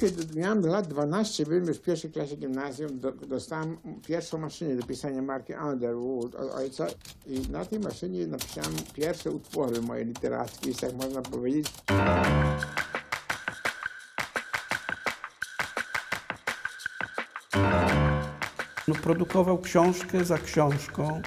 kiedy miałem lat 12, byłem już w pierwszej klasie gimnazjum, do, dostałem pierwszą maszynę do pisania marki Underwood. Od ojca i na tej maszynie napisałem pierwsze utwory moje literackie, tak można powiedzieć. No, produkował książkę za książką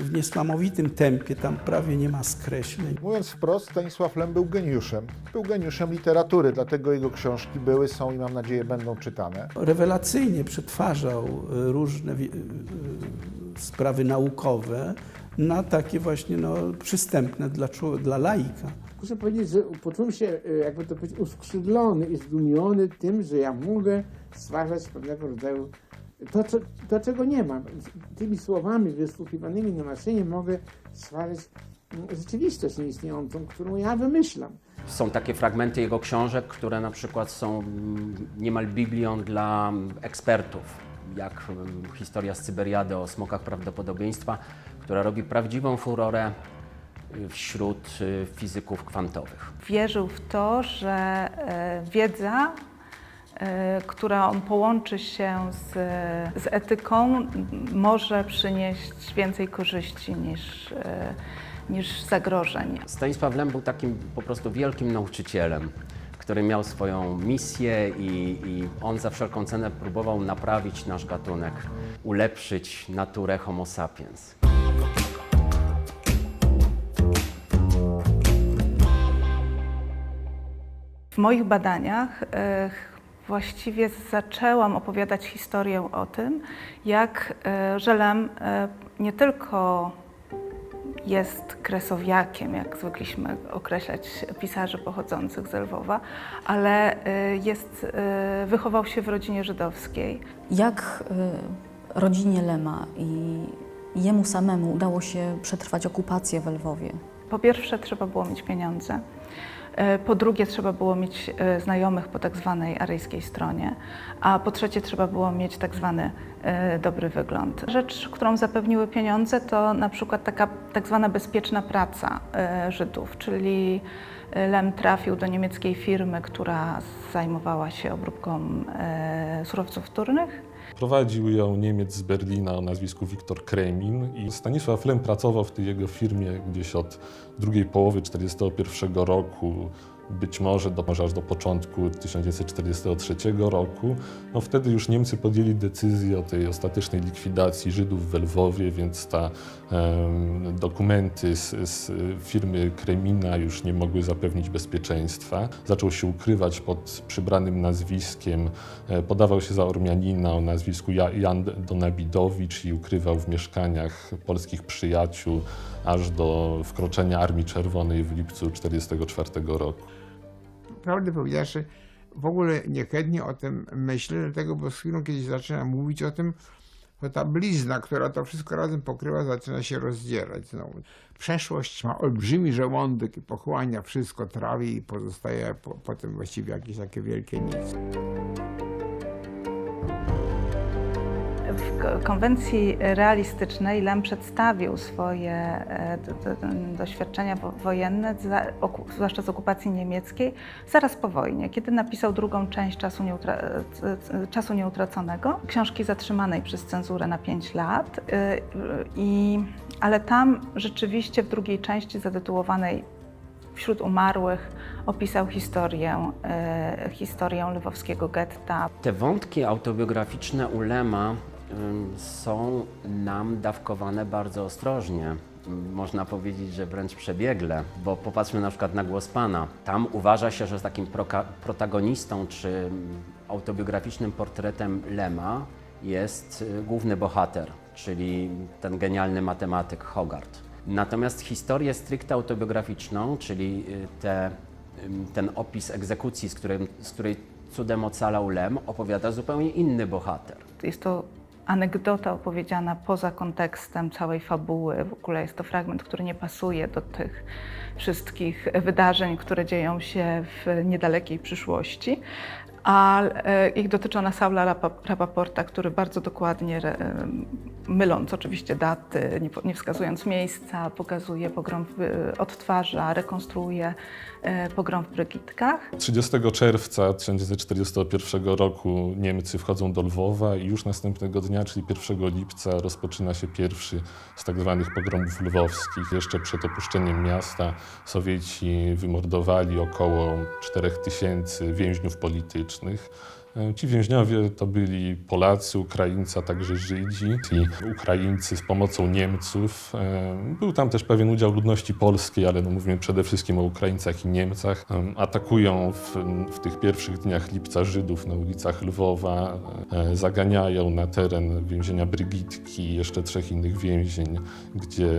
w niesamowitym tempie, tam prawie nie ma skreśleń. Mówiąc wprost, Stanisław Lem był geniuszem. Był geniuszem literatury, dlatego jego książki były, są i mam nadzieję będą czytane. Rewelacyjnie przetwarzał y, różne wi- y, sprawy naukowe na takie właśnie no, przystępne dla, dla laika. Muszę powiedzieć, że poczułem się, jakby to powiedzieć, uskrzydlony i zdumiony tym, że ja mogę stwarzać pewnego rodzaju to, co, to czego nie mam. Tymi słowami wysłuchiwanymi na maszynie mogę stwarzać mm, rzeczywistość nieistniejącą, którą ja wymyślam. Są takie fragmenty jego książek, które na przykład są mm, niemal biblią dla mm, ekspertów, jak historia z Cyberiady o smokach prawdopodobieństwa, która robi prawdziwą furorę y, wśród y, fizyków kwantowych. Wierzył w to, że e, wiedza, która on połączy się z, z etyką, może przynieść więcej korzyści niż, e, niż zagrożeń. Stanisław Lem był takim po prostu wielkim nauczycielem, który miał swoją misję i, i on za wszelką cenę próbował naprawić nasz gatunek, ulepszyć naturę Homo sapiens. W moich badaniach e, właściwie zaczęłam opowiadać historię o tym, jak e, Żelem e, nie tylko jest kresowiakiem, jak zwykliśmy określać pisarzy pochodzących z Lwowa, ale e, jest, wychował się w rodzinie żydowskiej. Jak rodzinie Lema i jemu samemu udało się przetrwać okupację w Lwowie? Po pierwsze trzeba było mieć pieniądze. E, Po drugie trzeba było mieć e, znajomych po tak zwanej aryjskiej stronie, a po trzecie trzeba było mieć tak zwany e, dobry wygląd. Rzecz, którą zapewniły pieniądze to na przykład taka tak zwana bezpieczna praca Żydów, czyli Lem trafił do niemieckiej firmy, która zajmowała się obróbką surowców wtórnych. Prowadził ją Niemiec z Berlina o nazwisku Wiktor Kremin i Stanisław Lem pracował w tej jego firmie gdzieś od drugiej połowy 1941 roku, być może, do, aż do początku 1943 roku. No wtedy już Niemcy podjęli decyzję o tej ostatecznej likwidacji Żydów w Lwowie, więc ta dokumenty z, z firmy Kremina już nie mogły zapewnić bezpieczeństwa. Zaczął się ukrywać pod przybranym nazwiskiem, e, podawał się za Ormianina o nazwisku Ja- Jan Donabidowicz i ukrywał w mieszkaniach polskich przyjaciół aż do wkroczenia Armii Czerwonej w lipcu 1944 roku. Prawdę powiedziawszy, w ogóle niechętnie o tym myślę, dlatego, bo z chwilą, kiedy zaczynam mówić o tym, to ta blizna, która to wszystko razem pokrywa, zaczyna się rozdzierać znowu. Przeszłość ma olbrzymi żołądek i pochłania wszystko, trawi i pozostaje po, potem właściwie jakieś takie wielkie nic. W ko- konwencji realistycznej Lem przedstawił swoje e, doświadczenia wo- wojenne, zwłaszcza z okupacji niemieckiej, zaraz po wojnie, kiedy napisał drugą część Czasu, Nieutra- Czasu Nieutraconego, książki zatrzymanej przez cenzurę na 5 lat. e, I, ale tam rzeczywiście w drugiej części zatytułowanej Wśród umarłych opisał historię, e, historię lwowskiego getta, Te wątki autobiograficzne u Lema ym, są nam dawkowane bardzo ostrożnie. Można powiedzieć, że wręcz przebiegle, bo popatrzmy na przykład na Głos Pana. Tam uważa się, że takim protagonistą czy ym, autobiograficznym portretem Lema jest y, główny bohater, czyli ten genialny matematyk Hogarth. Natomiast historię stricte autobiograficzną, czyli y, te ten opis egzekucji, z, którym, z której cudem ocalał Lem, opowiada zupełnie inny bohater. Jest to anegdota opowiedziana poza kontekstem całej fabuły. W ogóle jest to fragment, który nie pasuje do tych wszystkich wydarzeń, które dzieją się w niedalekiej przyszłości. A e, ich dotyczy ona Saula Rapa- Rapaporta, który bardzo dokładnie, em, myląc oczywiście daty, nie, wskazując miejsca, pokazuje pogrom, e, odtwarza, rekonstruuje e, pogrom w Brygitkach. 30 czerwca 1941 roku Niemcy wchodzą do Lwowa i już następnego dnia, czyli 1 lipca, rozpoczyna się pierwszy z tak zwanych pogromów lwowskich. Jeszcze przed opuszczeniem miasta Sowieci wymordowali około 4000 więźniów politycznych. E, Ci więźniowie to byli Polacy, Ukraińcy, a także Żydzi. I Ukraińcy z pomocą Niemców. e, Był tam też pewien udział ludności polskiej, ale no mówimy przede wszystkim o Ukraińcach i Niemcach. E, Atakują w, w tych pierwszych dniach lipca Żydów na ulicach Lwowa, zaganiają na teren więzienia Brygitki i jeszcze trzech innych więzień, gdzie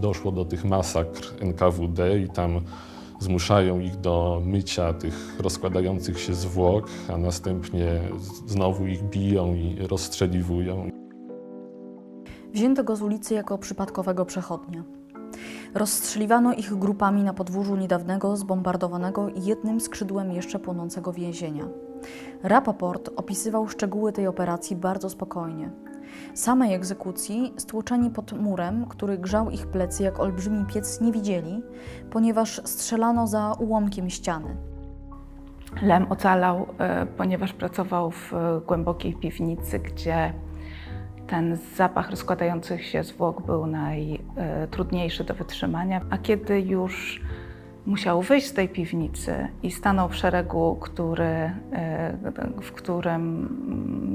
doszło do tych masakr NKWD i tam zmuszają ich do mycia tych rozkładających się zwłok, a następnie znowu ich biją i rozstrzeliwują. Wzięto go z ulicy jako przypadkowego przechodnia. Rozstrzeliwano ich grupami na podwórzu niedawnego zbombardowanego jednym skrzydłem jeszcze płonącego więzienia. Rapaport opisywał szczegóły tej operacji bardzo spokojnie. Samej egzekucji stłoczeni pod murem, który grzał ich plecy jak olbrzymi piec, nie widzieli, ponieważ strzelano za ułomkiem ściany. Lem ocalał, e, ponieważ pracował w e, głębokiej piwnicy, gdzie ten zapach rozkładających się zwłok był najtrudniejszy do wytrzymania. A kiedy już musiał wyjść z tej piwnicy i stanął w szeregu, który, e, w którym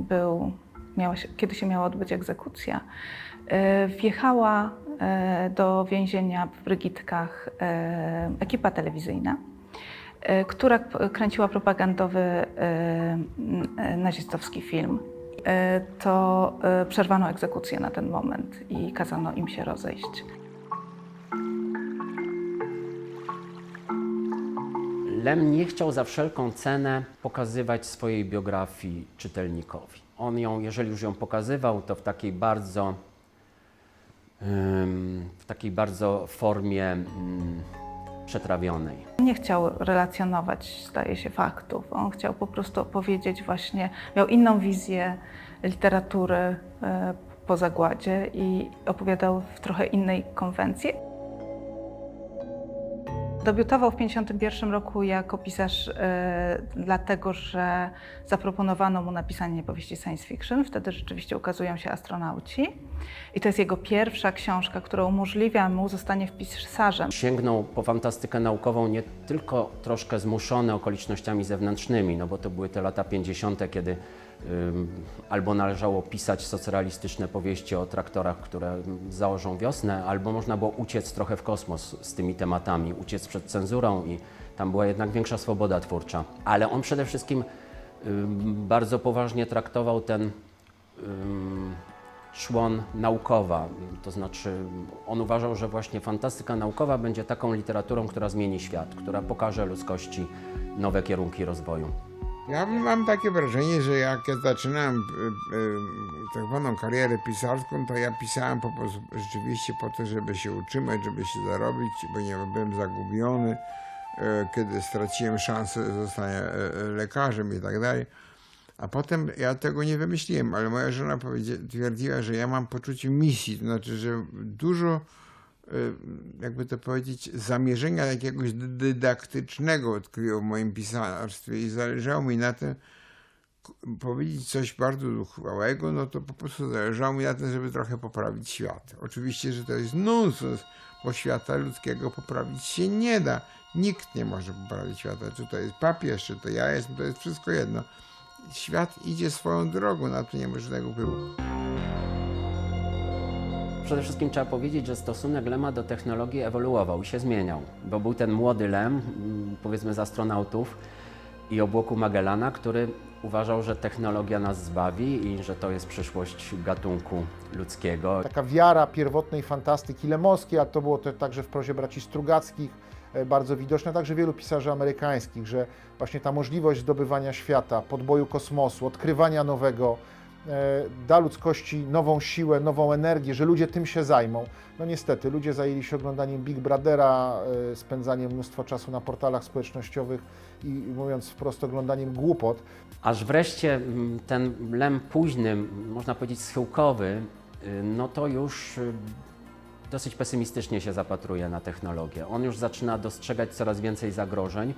był, miała się, kiedy się miała odbyć egzekucja, e, wjechała e, do więzienia w Brygitkach e, ekipa telewizyjna która kręciła propagandowy nazistowski film. To przerwano egzekucję na ten moment i kazano im się rozejść. Lem nie chciał za wszelką cenę pokazywać swojej biografii czytelnikowi. On ją, jeżeli już ją pokazywał, to w takiej bardzo, w takiej bardzo formie ym, przetrawionej. Nie chciał relacjonować, zdaje się, faktów. On chciał po prostu opowiedzieć właśnie, miał inną wizję literatury e, po zagładzie i opowiadał w trochę innej konwencji. Debiutował w 1951 roku jako pisarz e, dlatego, że zaproponowano mu napisanie powieści science fiction. Wtedy rzeczywiście ukazują się astronauci. I to jest jego pierwsza książka, która umożliwia mu zostanie wpisarzem. Sięgnął po fantastykę naukową nie tylko troszkę zmuszony okolicznościami zewnętrznymi, no bo to były te lata 50., kiedy albo należało pisać socrealistyczne powieści o traktorach, które założą wiosnę, albo można było uciec trochę w kosmos z tymi tematami, uciec przed cenzurą i tam była jednak większa swoboda twórcza. Ale on przede wszystkim bardzo poważnie traktował ten ym, szłon naukowa. To znaczy, on uważał, że właśnie fantastyka naukowa będzie taką literaturą, która zmieni świat, która pokaże ludzkości nowe kierunki rozwoju. Ja mam takie wrażenie, że jak ja zaczynałem y, y, tak zwaną karierę pisarską, to ja pisałem po prostu rzeczywiście po to, żeby się utrzymać, żeby się zarobić, bo nie byłem zagubiony, y, kiedy straciłem szansę zostania lekarzem i tak dalej. A potem ja tego nie wymyśliłem, ale moja żona twierdziła, że ja mam poczucie misji, to znaczy, że dużo jakby to powiedzieć, zamierzenia jakiegoś dy- dydaktycznego odkryło w moim pisarstwie i zależało mi na tym powiedzieć coś bardzo duchowego, no to po prostu zależało mi na tym, żeby trochę poprawić świat. Oczywiście, że to jest nonsens, bo świata ludzkiego poprawić się nie da. Nikt nie może poprawić świata. Czy to jest papież, czy to ja jestem, to jest wszystko jedno. Świat idzie swoją drogą, na to nie ma żadnego wpływu. Przede wszystkim trzeba powiedzieć, że stosunek Lema do technologii ewoluował i się zmieniał, bo był ten młody Lem, mm, powiedzmy z astronautów i obłoku Magellana, który uważał, że technologia nas zbawi i że to jest przyszłość gatunku ludzkiego. Taka wiara pierwotnej fantastyki lemowskiej, a to było to także w prozie braci Strugackich e, bardzo widoczne, także wielu pisarzy amerykańskich, że właśnie ta możliwość zdobywania świata, podboju kosmosu, odkrywania nowego, da ludzkości nową siłę, nową energię, że ludzie tym się zajmą. No niestety, ludzie zajęli się oglądaniem Big Brothera, e, spędzaniem mnóstwo czasu na portalach społecznościowych i mówiąc wprost oglądaniem głupot. Aż wreszcie mm, ten lem późny, można powiedzieć schyłkowy, y, no to już y, dosyć pesymistycznie się zapatruje na technologię. On już zaczyna dostrzegać coraz więcej zagrożeń,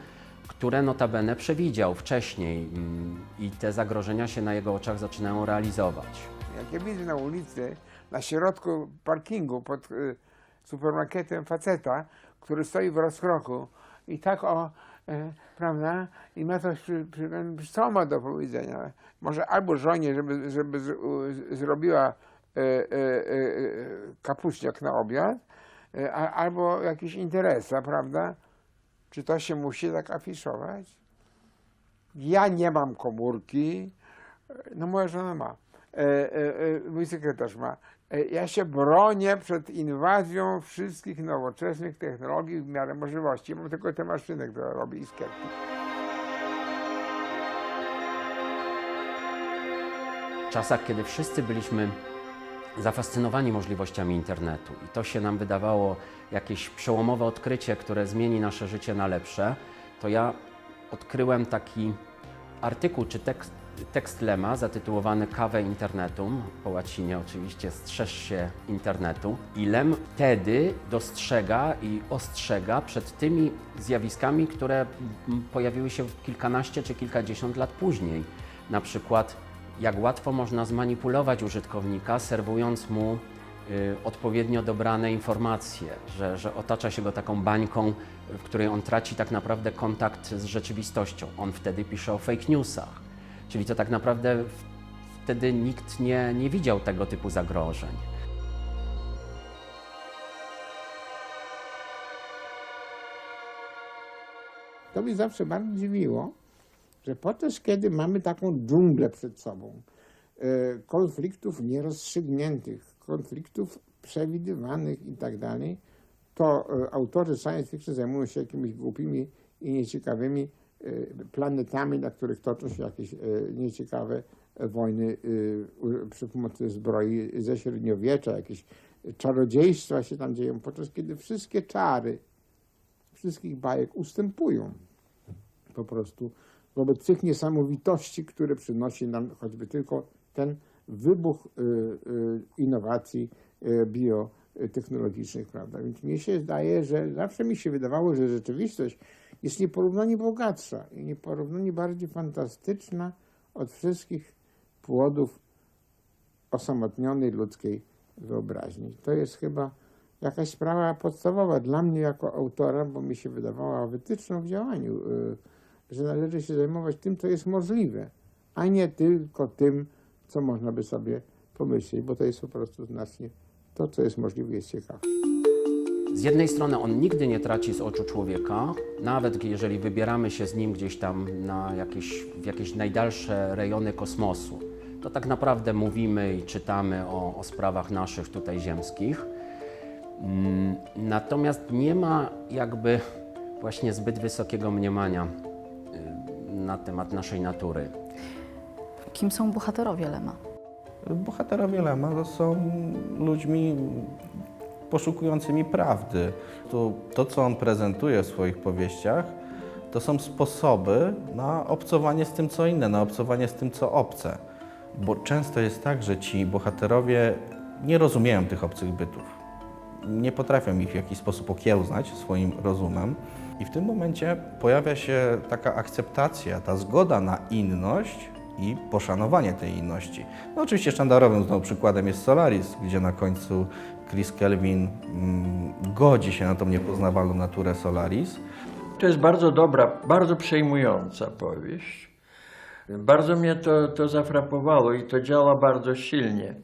które notabene przewidział wcześniej mm, i te zagrożenia się na jego oczach zaczynają realizować. Jak ja widzę na ulicy, na środku parkingu pod y, supermarketem faceta, który stoi w rozkroku i tak o, y, prawda, i ma coś, przy, przy, co ma do powiedzenia? Może albo żonie, żeby, żeby z, u, zrobiła y, kapuśniak na obiad, a, albo jakiś interesa, prawda? Czy to się musi tak afiszować? Ja nie mam komórki, no moja żona ma, e, e, e, mój sekretarz ma. E, ja się bronię przed inwazją wszystkich nowoczesnych technologii w miarę możliwości. Mam tylko tę maszynę, która robi iskierki. W czasach, kiedy wszyscy byliśmy zafascynowani możliwościami internetu i to się nam wydawało jakieś przełomowe odkrycie, które zmieni nasze życie na lepsze, to ja odkryłem taki artykuł czy tekst, tekst Lema zatytułowany Kawę internetum, po łacinie oczywiście strzeż się internetu. I Lem wtedy dostrzega i ostrzega przed tymi zjawiskami, które pojawiły się kilkanaście czy kilkadziesiąt lat później. Na przykład jak łatwo można zmanipulować użytkownika, serwując mu y, odpowiednio dobrane informacje, że, że otacza się go taką bańką, w której on traci tak naprawdę kontakt z rzeczywistością. On wtedy pisze o fake newsach, czyli to tak naprawdę wtedy nikt nie, nie widział tego typu zagrożeń. To mnie zawsze bardzo dziwiło, że podczas kiedy mamy taką dżunglę przed sobą, e, konfliktów nierozstrzygniętych, konfliktów przewidywanych i tak dalej, to e, autorzy science fiction zajmują się jakimiś głupimi i nieciekawymi e, planetami, na których toczą się jakieś nieciekawe wojny przy pomocy zbroi ze średniowiecza, jakieś czarodziejstwa się tam dzieją, podczas kiedy wszystkie czary wszystkich bajek ustępują po prostu wobec tych niesamowitości, które przynosi nam choćby tylko ten wybuch y, y, innowacji y, biotechnologicznych, prawda? Więc mi się zdaje, że zawsze mi się wydawało, że rzeczywistość jest nieporównanie bogatsza i nieporównanie bardziej fantastyczna od wszystkich płodów osamotnionej ludzkiej wyobraźni. To jest chyba jakaś sprawa podstawowa dla mnie jako autora, bo mi się wydawała wytyczną w działaniu, że należy się zajmować tym, co jest możliwe, a nie tylko tym, co można by sobie pomyśleć, bo to jest po prostu znacznie to, co jest możliwe, jest ciekawe. Z jednej strony on nigdy nie traci z oczu człowieka, nawet jeżeli wybieramy się z nim gdzieś tam na jakieś, w jakieś najdalsze rejony kosmosu, to tak naprawdę mówimy i czytamy o, o sprawach naszych tutaj ziemskich. Mm, Natomiast nie ma jakby właśnie zbyt wysokiego mniemania na temat naszej natury. Kim są bohaterowie Lema? Bohaterowie Lema to są ludźmi poszukującymi prawdy. To, to, co on prezentuje w swoich powieściach, to są sposoby na obcowanie z tym, co inne, na obcowanie z tym, co obce. Bo często jest tak, że ci bohaterowie nie rozumieją tych obcych bytów. Nie potrafią ich w jakiś sposób okiełznać swoim rozumem. I w tym momencie pojawia się taka akceptacja, ta zgoda na inność i poszanowanie tej inności. No oczywiście sztandarowym znowu przykładem jest Solaris, gdzie na końcu Chris Kelvin mm, godzi się na tą niepoznawalną naturę Solaris. To jest bardzo dobra, bardzo przejmująca powieść. Bardzo mnie to, to zafrapowało i to działa bardzo silnie.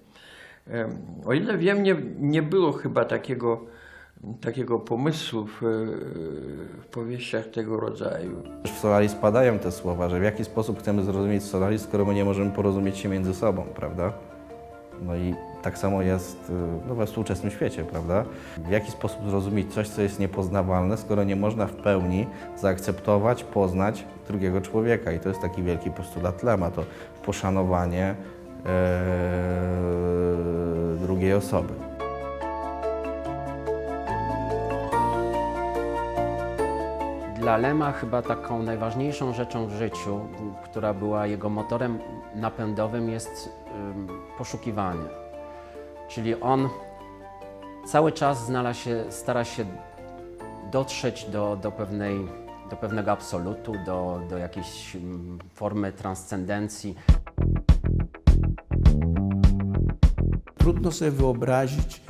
O ile wiem, nie, nie było chyba takiego, takiego pomysłu w, w powieściach tego rodzaju. W Solaris padają te słowa, że w jaki sposób chcemy zrozumieć Solaris, skoro my nie możemy porozumieć się między sobą, prawda? No i tak samo jest y, no, we współczesnym świecie, prawda? W jaki sposób zrozumieć coś, co jest niepoznawalne, skoro nie można w pełni zaakceptować, poznać drugiego człowieka. I to jest taki wielki postulat Lema, to poszanowanie e, drugiej osoby. Dla Lema chyba taką najważniejszą rzeczą w życiu, która była jego motorem napędowym, jest poszukiwanie. Czyli on cały czas znalazł się, stara się dotrzeć do, do, pewnej, do pewnego absolutu, do, do jakiejś formy transcendencji. Trudno sobie wyobrazić,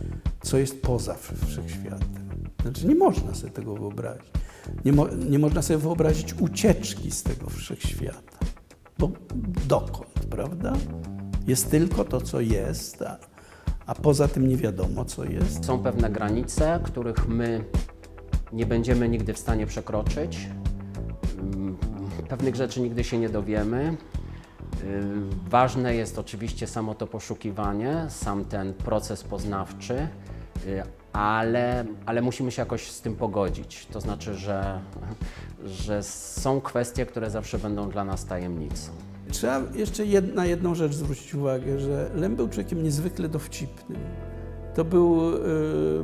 co jest poza wszechświatem. Znaczy, nie można sobie tego wyobrazić. Nie, mo nie można sobie wyobrazić ucieczki z tego wszechświata. Bo dokąd, prawda? Jest tylko to, co jest, a, a poza tym nie wiadomo, co jest. Są pewne granice, których my nie będziemy nigdy w stanie przekroczyć. Ym, Pewnych rzeczy nigdy się nie dowiemy. Ważne jest oczywiście samo to poszukiwanie, sam ten proces poznawczy, ale, ale musimy się jakoś z tym pogodzić. To znaczy, że, że są kwestie, które zawsze będą dla nas tajemnicą. Trzeba jeszcze jed na jedną rzecz zwrócić uwagę, że Lem był człowiekiem niezwykle dowcipnym. To był yy,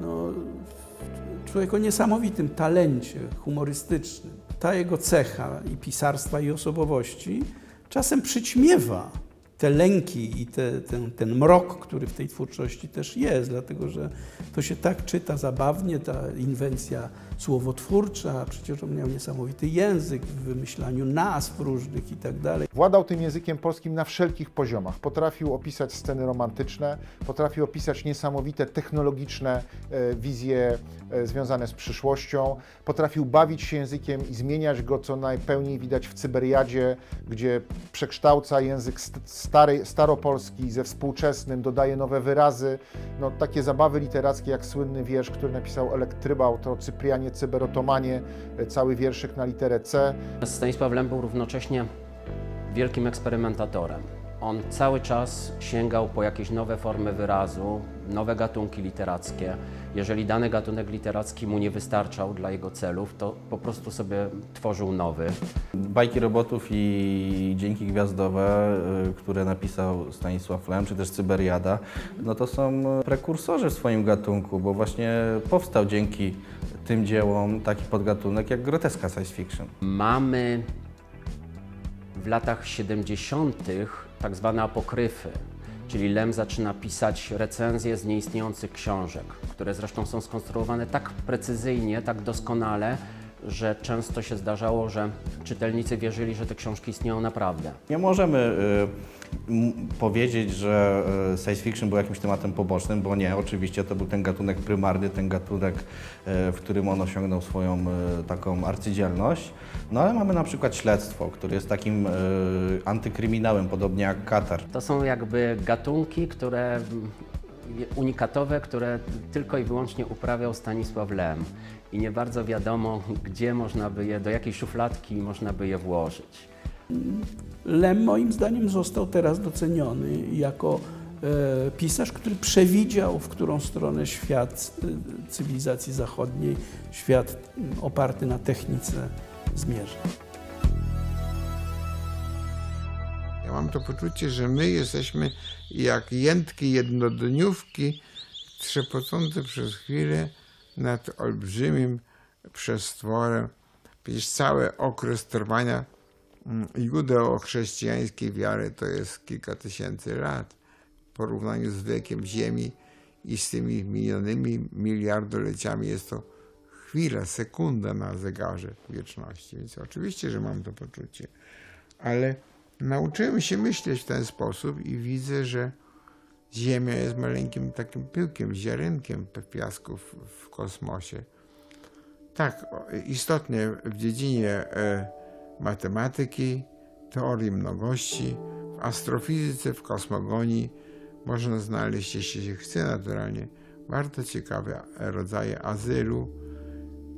no, człowiek o niesamowitym talencie humorystycznym. Ta jego cecha i pisarstwa, i osobowości czasem przyćmiewa te lęki i te, ten, ten mrok, który w tej twórczości też jest, dlatego że to się tak czyta zabawnie, ta inwencja słowotwórcza, przecież on miał niesamowity język w wymyślaniu nazw różnych i tak dalej. Władał tym językiem polskim na wszelkich poziomach. Potrafił opisać sceny romantyczne, potrafił opisać niesamowite technologiczne e, wizje e, związane z przyszłością, potrafił bawić się językiem i zmieniać go, co najpełniej widać w Cyberiadzie, gdzie przekształca język st- stary, staropolski ze współczesnym, dodaje nowe wyrazy. No, takie zabawy literackie jak słynny wiersz, który napisał Elektrybał, to o Cyberotomanie, e, cały wierszyk na literę C. Stanisław Lem był równocześnie wielkim eksperymentatorem. On cały czas sięgał po jakieś nowe formy wyrazu, nowe gatunki literackie. Jeżeli dany gatunek literacki mu nie wystarczał dla jego celów, to po prostu sobie tworzył nowy. Bajki robotów i Dzięki Gwiazdowe, y, które napisał Stanisław Lem, czy też Cyberiada, no to są prekursorzy w swoim gatunku, bo właśnie powstał dzięki tym dziełom taki podgatunek jak groteska science fiction. Mamy w latach 70. tak zwane apokryfy, czyli Lem zaczyna pisać recenzje z nieistniejących książek, które zresztą są skonstruowane tak precyzyjnie, tak doskonale, że często się zdarzało, że czytelnicy wierzyli, że te książki istnieją naprawdę. Nie możemy y, m, powiedzieć, że y, science fiction był jakimś tematem pobocznym, bo nie, oczywiście to był ten gatunek prymarny, ten gatunek, y, w którym on osiągnął swoją y, taką arcydzielność. No ale mamy na przykład śledztwo, które jest takim antykryminałem, podobnie jak Katar. To są jakby gatunki, które mm, unikatowe, które tylko i wyłącznie uprawiał Stanisław Lem. I nie bardzo wiadomo, gdzie można by je, do jakiej szufladki można by je włożyć. Lem moim zdaniem został teraz doceniony jako e, pisarz, który przewidział, w którą stronę świat e, cywilizacji zachodniej, świat m, oparty na technice zmierza. Ja mam to poczucie, że my jesteśmy jak jętki jednodniówki trzepocące przez chwilę nad olbrzymim przestworem. Przecież cały okres trwania mm, judeo-chrześcijańskiej wiary to jest kilka tysięcy lat w porównaniu z wiekiem Ziemi i z tymi milionymi miliardoleciami jest to chwila, sekunda na zegarze wieczności. Więc oczywiście, że mam to poczucie. Ale nauczyłem się myśleć w ten sposób i widzę, że Ziemia jest maleńkim takim pyłkiem, ziarenkiem piasku w, kosmosie. Tak, istotnie w dziedzinie e, matematyki, teorii mnogości, w astrofizyce, w kosmogonii można znaleźć, jeśli się chce naturalnie, bardzo ciekawe rodzaje azylu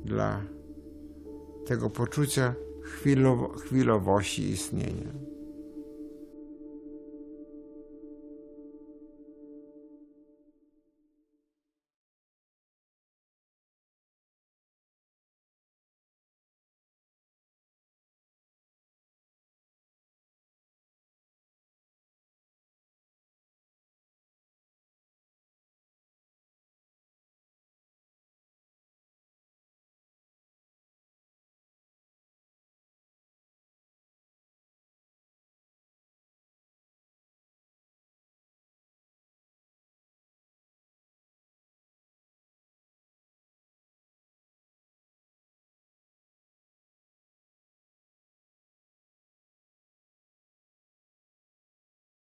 dla tego poczucia chwilowo, chwilowości istnienia.